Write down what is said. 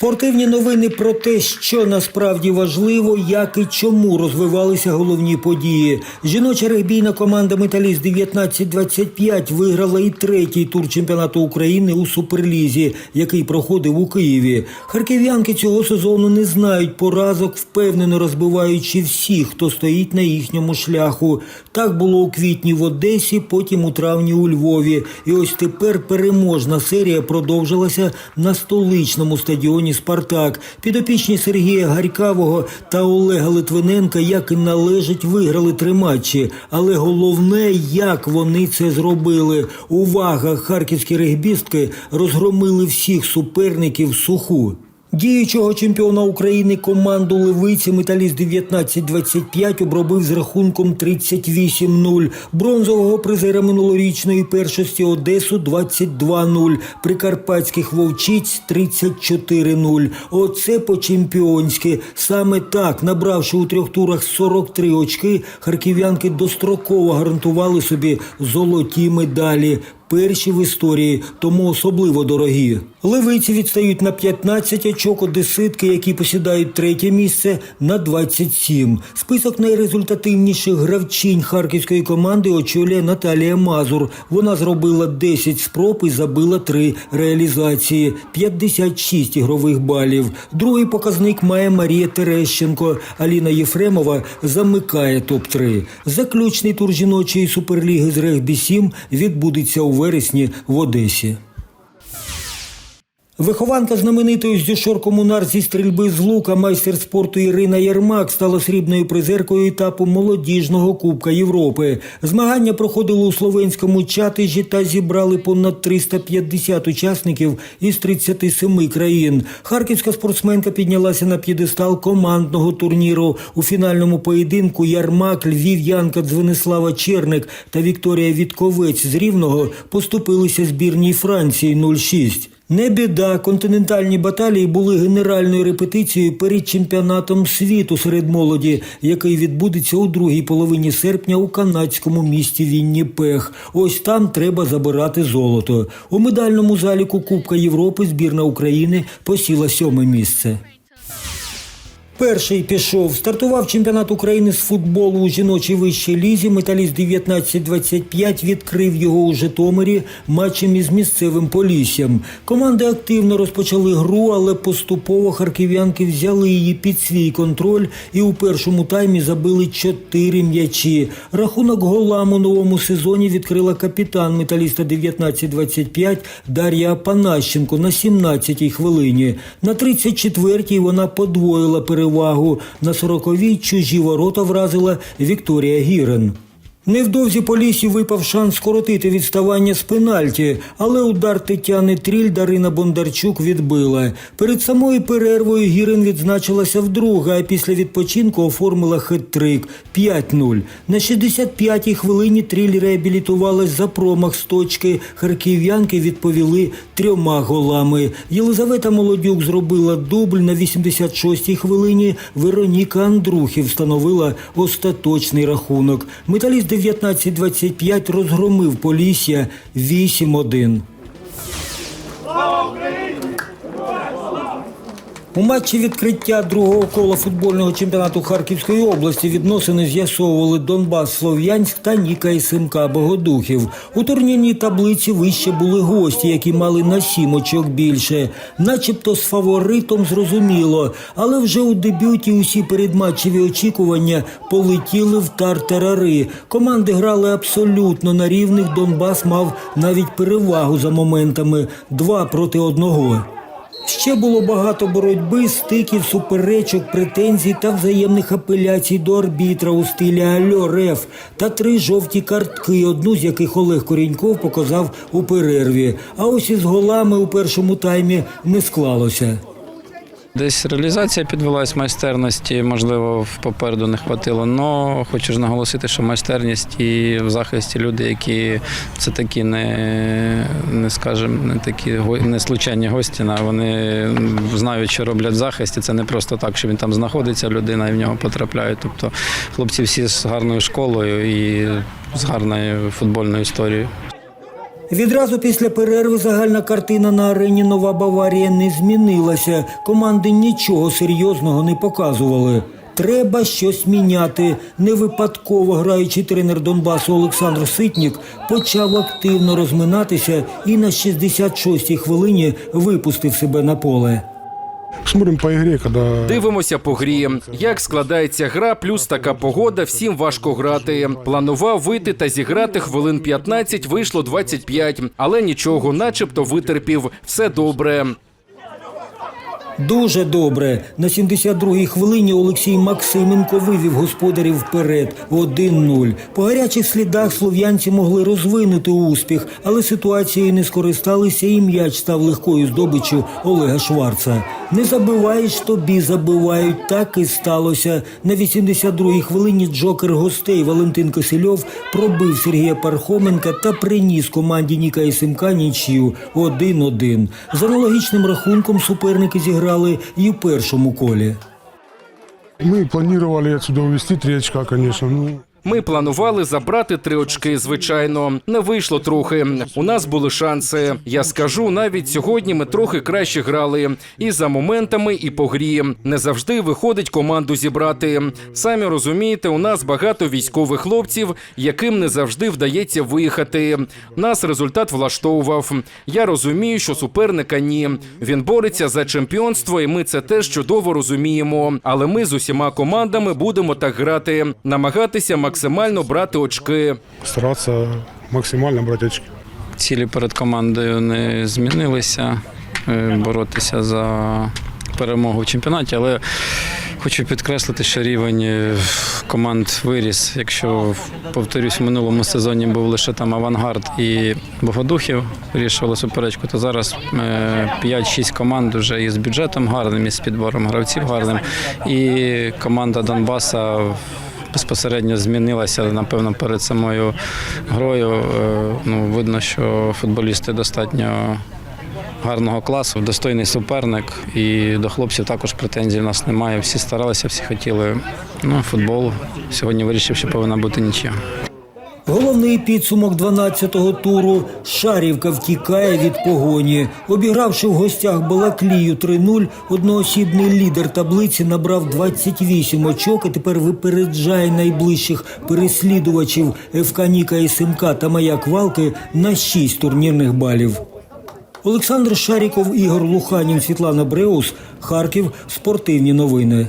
Спортивні новини про те, що насправді важливо, як і чому розвивалися головні події. Жіноча регбійна команда Металіст 1925 виграла і третій тур чемпіонату України у Суперлізі, який проходив у Києві. Харків'янки цього сезону не знають поразок, впевнено розбиваючи всіх, хто стоїть на їхньому шляху. Так було у квітні в Одесі, потім у травні у Львові. І ось тепер переможна серія продовжилася на столичному стадіоні Спартак. Підопічні Сергія Гарькавого та Олега Литвиненка, як і належить, виграли три матчі. Але головне, як вони це зробили. Увага! Харківські регбістки розгромили всіх суперників суху. Діючого чемпіона України команду Левиці Металіст 1925 обробив з рахунком 38-0. Бронзового призера минулорічної першості Одесу 22-0. Прикарпатських вовчиць 34-0. Оце по-чемпіонськи. Саме так, набравши у трьох турах 43 очки, харків'янки достроково гарантували собі золоті медалі. Перші в історії, тому особливо дорогі. Левиці відстають на 15 очок, одеситки, які посідають третє місце, на 27. Список найрезультативніших гравчинь харківської команди очолює Наталія Мазур. Вона зробила 10 спроб і забила 3 реалізації, 56 ігрових балів. Другий показник має Марія Терещенко. Аліна Єфремова замикає топ-3. Заключний тур жіночої суперліги з регбі-7 відбудеться у вересні в Одесі. Вихованка знаменитої з Дюшор Комунар зі стрільби з лука, майстер спорту Ірина Єрмак стала срібною призеркою етапу молодіжного Кубка Європи. Змагання проходили у словенському чатижі та зібрали понад 350 учасників із 37 країн. Харківська спортсменка піднялася на п'єдестал командного турніру. У фінальному поєдинку Ярмак, Львів'янка Дзвенислава Черник та Вікторія Вітковець з Рівного поступилися збірній Франції 0-6. Не біда, континентальні баталії були генеральною репетицією перед чемпіонатом світу серед молоді, який відбудеться у другій половині серпня у канадському місті Вінніпех. Ось там треба забирати золото. У медальному заліку Кубка Європи збірна України посіла сьоме місце. Перший пішов. Стартував чемпіонат України з футболу у жіночій вищій лізі. Металіст 1925 відкрив його у Житомирі матчем із місцевим Поліссям. Команди активно розпочали гру, але поступово харків'янки взяли її під свій контроль і у першому таймі забили чотири м'ячі. Рахунок голам у новому сезоні відкрила капітан металіста 1925 Дар'я Панащенко на 17-й хвилині. На 34-й вона подвоїла перевагу. На 40-й чужі ворота вразила Вікторія Гірен. Невдовзі по лісі випав шанс скоротити відставання з пенальті, але удар Тетяни Тріль Дарина Бондарчук відбила. Перед самою перервою Гірин відзначилася вдруге, а після відпочинку оформила хет-трик 5-0. На 65-й хвилині Тріль реабілітувалась за промах з точки. Харків'янки відповіли трьома голами. Єлизавета Молодюк зробила дубль на 86-й хвилині. Вероніка Андрухів встановила остаточний рахунок. Металіст 1925 розгромив Полісся 8-1. У матчі відкриття другого кола футбольного чемпіонату Харківської області відносини з'ясовували Донбас Слов'янськ та Ніка СМК Богодухів. У турнірній таблиці вище були гості, які мали на сім очок більше. Начебто з фаворитом зрозуміло, але вже у дебюті усі передматчеві очікування полетіли в тартарари. Команди грали абсолютно на рівних. Донбас мав навіть перевагу за моментами два проти одного. Ще було багато боротьби, стиків, суперечок, претензій та взаємних апеляцій до арбітра у стилі Альо Реф та три жовті картки, одну з яких Олег Коріньков показав у перерві. А ось із голами у першому таймі не склалося. Десь реалізація підвелась майстерності, можливо, попереду не хватило. але хочу ж наголосити, що майстерність і в захисті люди, які це такі не, не скажімо, не такі не случайні гості, вони знають, що роблять в захисті. Це не просто так, що він там знаходиться, людина і в нього потрапляє. Тобто хлопці всі з гарною школою і з гарною футбольною історією. Відразу після перерви загальна картина на арені Нова Баварія не змінилася. Команди нічого серйозного не показували. Треба щось міняти. Не випадково граючий тренер Донбасу Олександр Ситнік почав активно розминатися і на 66-й хвилині випустив себе на поле. Смотрим по игре, коли... Дивимося по грі. Як складається гра, плюс така погода, всім важко грати. Планував вийти та зіграти хвилин 15, вийшло 25. Але нічого, начебто витерпів. Все добре. Дуже добре. На 72-й хвилині Олексій Максименко вивів господарів вперед 1-0. По гарячих слідах слов'янці могли розвинути успіх, але ситуацією не скористалися і м'яч став легкою здобиччю Олега Шварца. Не забиваєш, тобі забивають. Так і сталося. На 82-й хвилині джокер гостей Валентин Кисельов пробив Сергія Пархоменка та приніс команді Ніка і Симка нічию 1-1. За аналогічним рахунком суперники зіграли і в першому колі. Ми планували сюди увезти три звісно. Ми планували забрати три очки, звичайно. Не вийшло трохи. У нас були шанси. Я скажу, навіть сьогодні ми трохи краще грали. І за моментами, і по грі. Не завжди виходить команду зібрати. Самі розумієте, у нас багато військових хлопців, яким не завжди вдається виїхати. Нас результат влаштовував. Я розумію, що суперника ні. Він бореться за чемпіонство, і ми це теж чудово розуміємо. Але ми з усіма командами будемо так грати, намагатися максимально брати очки. стараться максимально брать очки. Цілі перед командою не змінилися. е, Боротися за перемогу в чемпіонаті, але хочу підкреслити, що рівень е, команд виріс. Якщо повторюсь, в минулому сезоні був лише там авангард і Богодухів вирішували суперечку, то зараз е, 5-6 команд вже із бюджетом гарним, і з підбором гравців гарним. І команда Донбаса безпосередньо змінилася, напевно, перед самою грою. Е, Ну, видно, що футболісти достатньо гарного класу, достойний суперник. І до хлопців також претензій в нас немає. Всі старалися, всі хотіли. Ну, футбол сьогодні вирішив, що повинна бути нічия. Головний підсумок 12-го туру Шарівка втікає від погоні. Обігравши в гостях Балаклію 3-0, одноосібний лідер таблиці набрав 28 очок і тепер випереджає найближчих переслідувачів ФК Ніка і Симка та Маяк Валки на 6 турнірних балів. Олександр Шаріков, Ігор Луханін, Світлана Бреус, Харків. Спортивні новини.